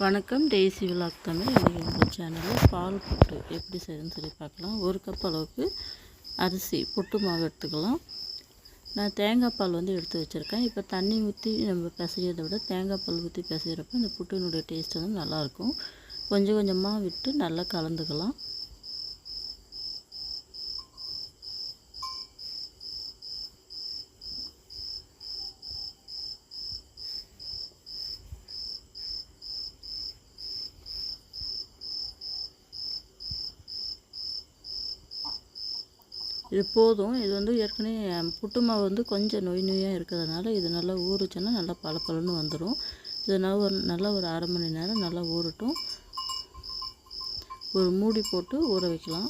வணக்கம். Daisy vlog Tamil. இன்றைக்கி உங்கள் சேனலில் பால் புட்டு எப்படி செய்யணும்னு சொல்லி பார்க்கலாம். ஒரு கப் அளவுக்கு அரிசி புட்டு மாவு எடுத்துக்கலாம். நான் தேங்காய் பால் வந்து எடுத்து வச்சுருக்கேன். இப்போ தண்ணி ஊற்றி நம்ம பிசையிறத விட தேங்காய் பால் ஊற்றி பிசைகிறப்ப இந்த புட்டினுடைய டேஸ்ட் வந்து நல்லாயிருக்கும் கொஞ்சம் கொஞ்சமாக விட்டு நல்லா கலந்துக்கலாம். இது போதும். இது வந்து ஏற்கனவே புட்டு மாவு வந்து கொஞ்சம் நொய் நொய்யாக இருக்கிறதுனால இது நல்லா ஊறுச்சுன்னா நல்லா பளபளன்னு வந்துடும் இது நல்லா ஒரு நல்லா ஒரு அரை மணி நேரம் நல்லா ஊறட்டும். ஒரு மூடி போட்டு ஊற வைக்கலாம்.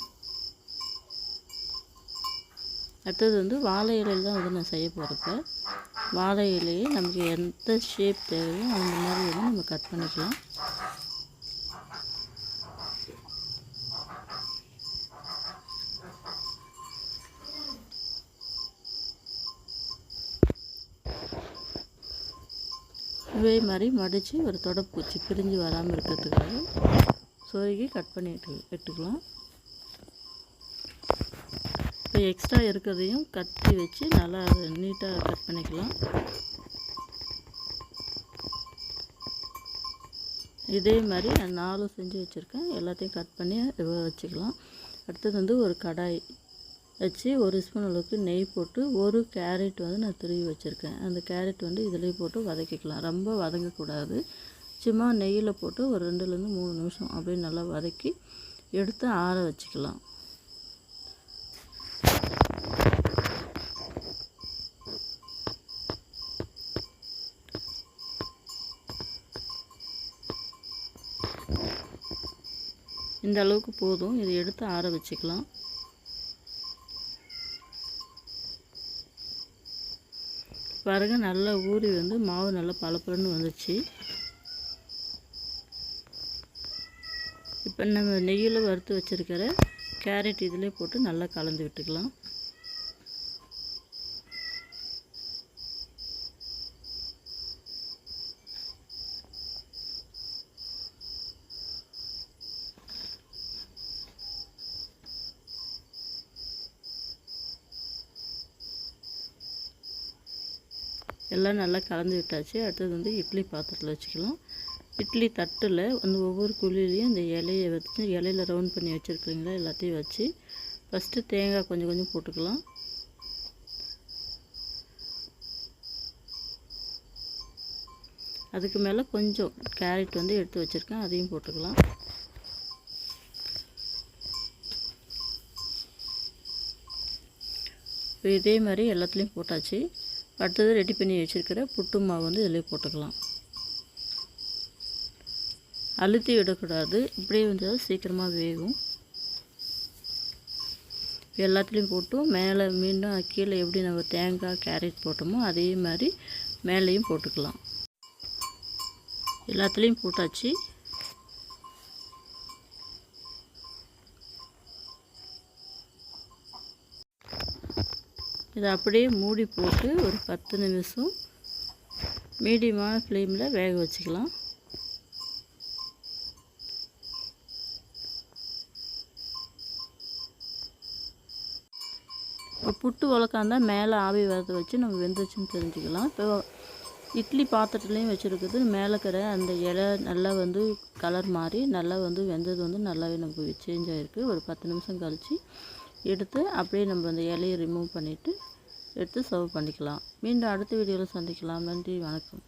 அடுத்தது வந்து வாழை இலையில் தான் வந்து நான் செய்ய போகிறப்ப வாழை இலையை நமக்கு எந்த ஷேப் தேவையோ அந்த மாதிரி வந்து நம்ம கட் பண்ணிக்கலாம். இதே மாதிரி மடித்து ஒரு தொடப்பூச்சி பிரிஞ்சு வராமல் இருக்கிறதுக்காக சொருகி கட் பண்ணி எடுத்துக்கலாம் இப்போ எக்ஸ்ட்ரா இருக்கிறதையும் கட்டி வச்சு நல்லா நீட்டாக கட் பண்ணிக்கலாம். இதே மாதிரி நான் நாலும் செஞ்சு வச்சுருக்கேன். எல்லாத்தையும் கட் பண்ணி வச்சுக்கலாம். அடுத்தது வந்து ஒரு கடாய். வச்சு ஒரு ஸ்பூன் அளவுக்கு நெய் போட்டு ஒரு கேரட் வந்து நான் திருவி வச்சுருக்கேன். அந்த கேரட் வந்து இதிலே போட்டு வதக்கிக்கலாம். ரொம்ப வதங்கக்கூடாது. சும்மா நெய்யில் போட்டு ஒரு ரெண்டுலேருந்து மூணு நிமிஷம் அப்படியே நல்லா வதக்கி எடுத்து ஆற வச்சுக்கலாம். இந்த அளவுக்கு போதும். இதை எடுத்து ஆற வச்சுக்கலாம். பாருங்கள் நல்லா ஊறி வந்து மாவு நல்லா பளபளன்னு வந்துச்சு. இப்போ நம்ம நெய்யில் வறுத்து வச்சுருக்கிற கேரட் இதிலே போட்டு நல்லா கலந்து விட்டுக்கலாம். எல்லாம் நல்லா கலந்து விட்டாச்சு. அடுத்தது வந்து இட்லி பாத்திரத்தில் வச்சுக்கலாம். இட்லி தட்டில் வந்து ஒவ்வொரு குழிலையும் இந்த இலையை வச்சு இலையில ரவுண்ட் பண்ணி வச்சுருக்கீங்களா எல்லாத்தையும் வச்சு ஃபஸ்ட்டு தேங்காய் கொஞ்சம் கொஞ்சம் போட்டுக்கலாம். அதுக்கு மேலே கொஞ்சம் கேரட் வந்து எடுத்து வச்சுருக்கேன் அதையும் போட்டுக்கலாம். இதே மாதிரி எல்லாத்துலேயும் போட்டாச்சு. அடுத்தது ரெடி பண்ணி வச்சுருக்கிற புட்டு மாவு வந்து இதில் போட்டுக்கலாம். அழுத்தி விடக்கூடாது. இப்படியே வந்து சீக்கிரமாக வேகும். எல்லாத்துலேயும் போட்டு மேலே மீண்டும் கீழே எப்படி நம்ம தேங்காய் கேரட் போட்டோமோ அதே மாதிரி மேலேயும் போட்டுக்கலாம். எல்லாத்துலேயும் போட்டாச்சு. இதை அப்படியே மூடி போட்டு ஒரு பத்து நிமிஷம் மீடியமான ஃப்ளேமில் வேக வச்சுக்கலாம். இப்போ புட்டு உலக்காந்தா மேலே ஆவி வரத வச்சு நம்ம வெந்துச்சுன்னு தெரிஞ்சுக்கலாம். இப்போ இட்லி பாத்திரத்துலேயும் வச்சுருக்குது மேலே கரை அந்த இலை நல்லா வந்து கலர் மாறி நல்லா வந்து வெந்தது வந்து நல்லாவே நமக்கு சேஞ்ச் ஆகிருக்கு ஒரு பத்து நிமிஷம் கழித்து எடுத்து அப்படியே நம்ம அந்த இலையை ரிமூவ் பண்ணிவிட்டு எடுத்து சர்வ் பண்ணிக்கலாம். மீண்டும் அடுத்த வீடியோவில் சந்திக்கலாம். நன்றி வணக்கம்.